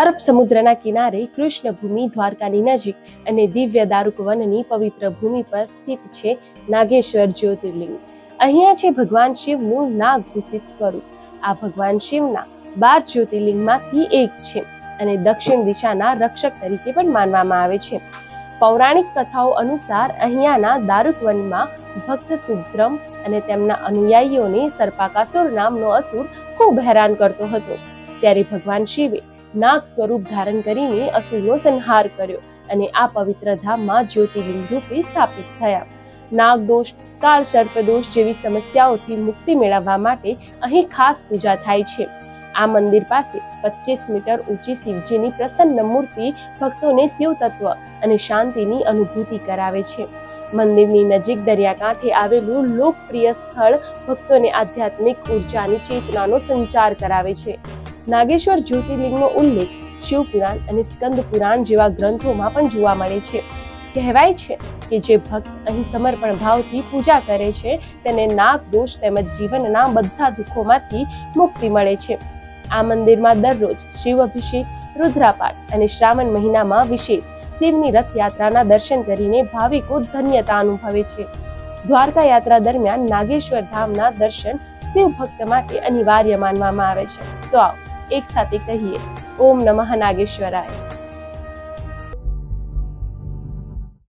અરબ સમુદ્રના કિનારે કૃષ્ણ ભૂમિ દ્વારકાની નજીક અને દિવ્ય દારૂક વનની પવિત્ર ભૂમિ પર સ્થિત છે નાગેશ્વર જ્યોતિર્લિંગ. અહીંયા છે ભગવાન શિવનું નાગભૂષિત સ્વરૂપ. આ ભગવાન શિવના બાર જ્યોતિર્લિંગમાંથી એક છે અને દક્ષિણ દિશાના રક્ષક તરીકે પણ માનવામાં આવે છે. પૌરાણિક કથાઓ અનુસાર અહીંયાના દારૂક વનમાં ભક્ત સુદ્રમ અને તેમના અનુયાયીઓને સર્પાકાસુર નામનો અસુર ખૂબ હેરાન કરતો હતો. ત્યારે ભગવાન શિવે નાગ સ્વરૂપ ધારણ કરીને અસુરનો સંહાર કર્યો અને આ પવિત્ર ધામમાં જ્યોતિર્લિંગ રૂપે સ્થાપિત થયા. નાગદોષ, કાળ સર્પદોષ જેવી સમસ્યાઓથી મુક્તિ મેળવવા માટે અહીં ખાસ પૂજા થાય છે. આ મંદિર પાસે પચીસ મીટર ઊંચી શિવજીની પ્રસન્ન મૂર્તિ, ભક્તોને શિવ તત્વ અને શાંતિની અનુભૂતિ કરાવે છે. મંદિરની નજીક દરિયાકાંઠે આવેલું લોકપ્રિય સ્થળ ભક્તોને આધ્યાત્મિક ઉર્જાની ચેતનાનો સંચાર કરાવે છે. નાગેશ્વર જ્યોતિર્લિંગનો ઉલ્લેખ શિવપુરાણ અને સ્કંદ પુરાણ જેવા ગ્રંથોમાં પણ જોવા મળે છે. કહેવાય છે કે જે ભક્ત અહીં સમર્પણ ભાવથી પૂજા કરે છે, તેને નાગ દોષ તેમજ જીવનના બધા દુઃખોમાંથી મુક્તિ મળે છે. આ મંદિરમાં દરરોજ શિવ અભિષેક રુદ્રાપાઠ અને શ્રાવણ મહિનામાં વિશેષ શિવની રથયાત્રાના દર્શન કરીને ભાવિકો ધન્યતા અનુભવે છે. દ્વારકા યાત્રા દરમિયાન નાગેશ્વર ધામના દર્શન શિવ ભક્ત માટે અનિવાર્ય માનવામાં આવે છે. તો આવો એક સાથે કહીએ. ઓમ નમઃ નાગેશ્વરાય.